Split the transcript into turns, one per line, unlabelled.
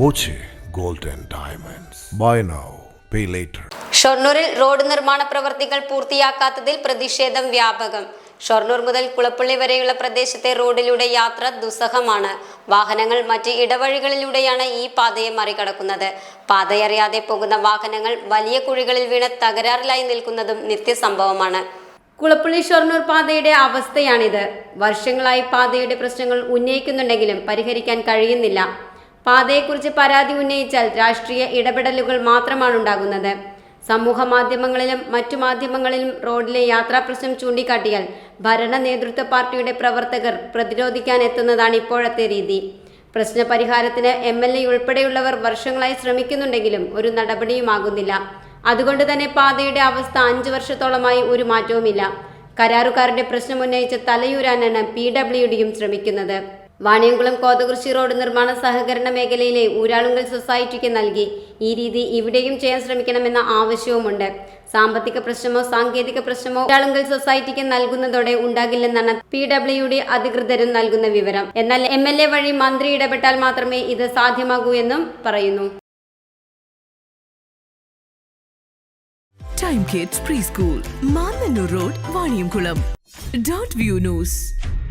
Boche gold and diamonds. By now pay later
ഷൊർണൂരിൽ road നിർമ്മാണ പ്രവർത്തികൾ പൂർത്തിയാക്കാത്തതിൽ പ്രതിഷേധം വ്യാപകം. ഷൊർണൂർ മുതൽ കുളപ്പള്ളി വരെയുള്ള പ്രദേശത്തെ റോഡിലൂടെ യാത്ര ദുസ്സഹമാണ്. വാഹനങ്ങൾ മറ്റ് ഇടവഴികളിലൂടെയാണ് ഈ പാതയെ മറികടക്കുന്നത്. പാതയറിയാതെ പോകുന്ന വാഹനങ്ങൾ വലിയ കുഴികളിൽ വീണ് തകരാറിലായി നിൽക്കുന്നതും നിത്യസംഭവമാണ്. കുളപ്പള്ളി ഷൊർണൂർ പാതയുടെ അവസ്ഥയാണിത്. വർഷങ്ങളായി പാതയുടെ പ്രശ്നങ്ങൾ ഉന്നയിക്കുന്നുണ്ടെങ്കിലും പരിഹരിക്കാൻ കഴിയുന്നില്ല. പാതയെക്കുറിച്ച് പരാതി ഉന്നയിച്ചാൽ രാഷ്ട്രീയ ഇടപെടലുകൾ മാത്രമാണ് ഉണ്ടാകുന്നത്. സമൂഹ മാധ്യമങ്ങളിലും മറ്റു മാധ്യമങ്ങളിലും റോഡിലെ യാത്രാ പ്രശ്നം ചൂണ്ടിക്കാട്ടിയാൽ ഭരണ നേതൃത്വ പാർട്ടിയുടെ പ്രവർത്തകർ പ്രതിരോധിക്കാൻ എത്തുന്നതാണ് ഇപ്പോഴത്തെ രീതി. പ്രശ്ന പരിഹാരത്തിന് എം എൽ എ ഉൾപ്പെടെയുള്ളവർ വർഷങ്ങളായി ശ്രമിക്കുന്നുണ്ടെങ്കിലും ഒരു നടപടിയുമാകുന്നില്ല. അതുകൊണ്ട് തന്നെ പാതയുടെ അവസ്ഥ അഞ്ചു വർഷത്തോളമായി ഒരു മാറ്റവുമില്ല. കരാറുകാരുടെ പ്രശ്നം ഉന്നയിച്ച് തലയൂരാനാണ് പി ഡബ്ല്യു ഡിയും ശ്രമിക്കുന്നത്. വാണിയംകുളം കോതകുറിശി റോഡ് നിർമ്മാണ സഹകരണ മേഖലയിലെ ഊരാളുങ്കൽ സൊസൈറ്റിക്ക് നൽകി. ഈ രീതി ഇവിടെയും ചെയ്യാൻ ശ്രമിക്കണമെന്ന ആവശ്യവുമുണ്ട്. സാമ്പത്തിക പ്രശ്നമോ സാങ്കേതിക പ്രശ്നമോ ഊരാളുങ്കൽ സൊസൈറ്റിക്ക് നൽകുന്നതോടെ ഉണ്ടാകില്ലെന്നാണ് പി ഡബ്ല്യു ഡി അധികൃതരും നൽകുന്ന വിവരം. എന്നാൽ എം എൽ എ വഴി മന്ത്രി ഇടപെട്ടാൽ മാത്രമേ ഇത് സാധ്യമാകൂ എന്നും പറയുന്നു.
Kids preschool Mannannur road Vaniyamkulam dot view news